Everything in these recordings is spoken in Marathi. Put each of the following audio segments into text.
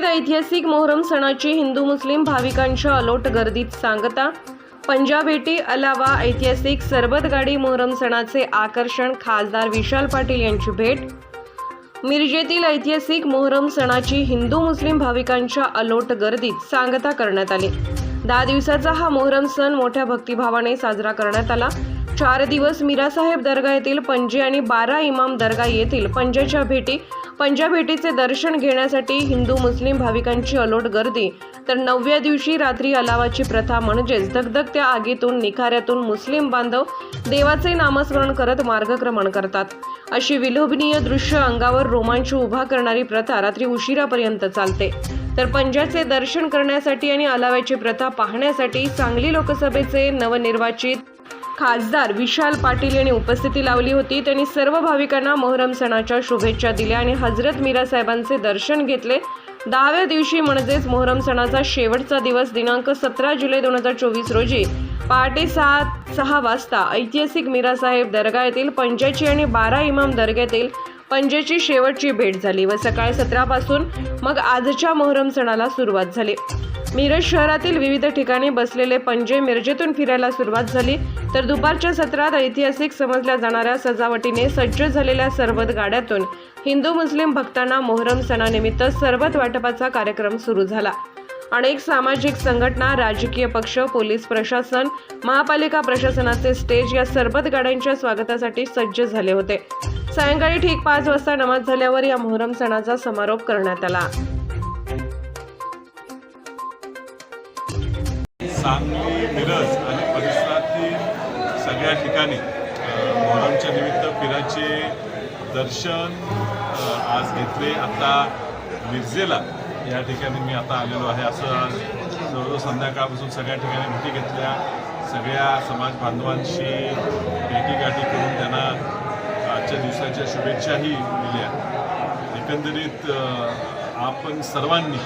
मिरजेत ऐतिहासिक मोहरम सणाची हिंदू मुस्लिम भाविकांच्या अलोट गर्दीत सांगता पंजाबेटी अलावा ऐतिहासिक सरबत गाडी मोहरम सणाचे आकर्षण खासदार विशाल पाटील यांची भेट मिरजेतील ऐतिहासिक मोहरम सणाची हिंदू मुस्लिम भाविकांच्या अलोट गर्दीत सांगता करण्यात आली. दहा दिवसाचा हा मोहरम सण मोठ्या भक्तिभावाने साजरा करण्यात आला. चार दिवस मीरासाहेब दर्गा येथील पंजे आणि बारा इमाम दर्गा येथील पंजेच्या भेटी पंजाबेटीचे दर्शन घेण्यासाठी हिंदू मुस्लिम भाविकांची अलोट गर्दी. तर नवव्या दिवशी रात्री अलावाची प्रथा म्हणजेच धगधगत्या आगीतून निखाऱ्यातून मुस्लिम बांधव देवाचे नामस्मरण करत मार्गक्रमण करतात. अशी विलोभनीय दृश्य अंगावर रोमांच उभा करणारी प्रथा रात्री उशिरापर्यंत चालते. तर पंजाचे दर्शन करण्यासाठी आणि अलाव्याची प्रथा पाहण्यासाठी सांगली लोकसभेचे नवनिर्वाचित खासदार विशाल पाटील यांनी उपस्थिती लावली होती. त्यांनी सर्व भाविकांना मोहरम सणाच्या शुभेच्छा दिल्या आणि हजरत मीरा साहेबांचे दर्शन घेतले. दहाव्या दिवशी म्हणजेच मोहरम सणाचा शेवटचा दिवस दिनांक सतरा जुलै दोन हजार चोवीस रोजी पहाटे सात सहा वाजता ऐतिहासिक मीरासाहेब दर्गा येथील पंजाची आणि बारा इमाम दर्ग्यातील पंजेची शेवटची भेट झाली व सकाळी सतरापासून मग आजच्या मोहरम सणाला सुरुवात झाली. मिरज शहरातील विविध ठिकाणी बसलेले पंजे मिरजेतून फिरायला सुरुवात झाली. तर दुपारच्या सत्रात ऐतिहासिक समजल्या जाणाऱ्या सजावटीने सज्ज झालेल्या सरबत गाड्यातून हिंदू मुस्लिम भक्तांना मोहरम सणानिमित्त सरबत वाटपाचा कार्यक्रम सुरू झाला. अनेक सामाजिक संघटना राजकीय पक्ष पोलीस प्रशासन महापालिका प्रशासनाचे स्टेज या सरबत गाड्यांच्या स्वागतासाठी सज्ज झाले होते. सायंकाळी ठीक पाच वाजता नमाज झाल्यावर या मोहरम सणाचा समारोप करण्यात आला. सांगली मिरज आणि परिसरातील सगळ्या ठिकाणी मोहरमच्या निमित्त पिराचे दर्शन आज घेतले. आता मिरजेला या ठिकाणी मी आता आलेलो आहे. असं आज जवळजवळ संध्याकाळपासून सगळ्या ठिकाणी भेटी घेतल्या. सगळ्या समाज बांधवांशी भेटीगाठी करून त्यांना आजच्या दिवसाच्या शुभेच्छाही दिल्या. एकंदरीत आपण सर्वांनी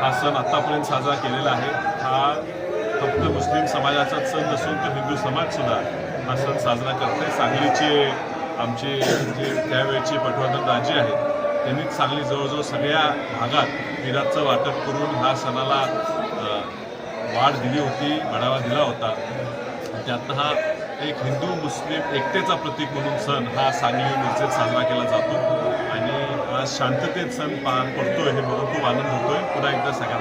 हा सण आत्तापर्यंत साजरा केलेला आहे. हा फक्त मुस्लिम समाजाचाच सण नसून तर हिंदू समाजसुद्धा हा सण साजरा करते सांगलीचे आमचे जे त्यावेळचे पटवर्धन राजे आहेत त्यांनी सांगली जवळजवळ सगळ्या भागात विराटचं वाटप करून ह्या सणाला वाढ दिली होती बढावा दिला होता. त्यातनं हा एक हिंदू मुस्लिम एकतेचा प्रतीक म्हणून सण हा सांगली मिरजेत साजरा केला जातो. आणि आज शांततेत सण पार पडतोय हे बघून खूप आनंद होतोय. पुन्हा एकदा सगळ्यांना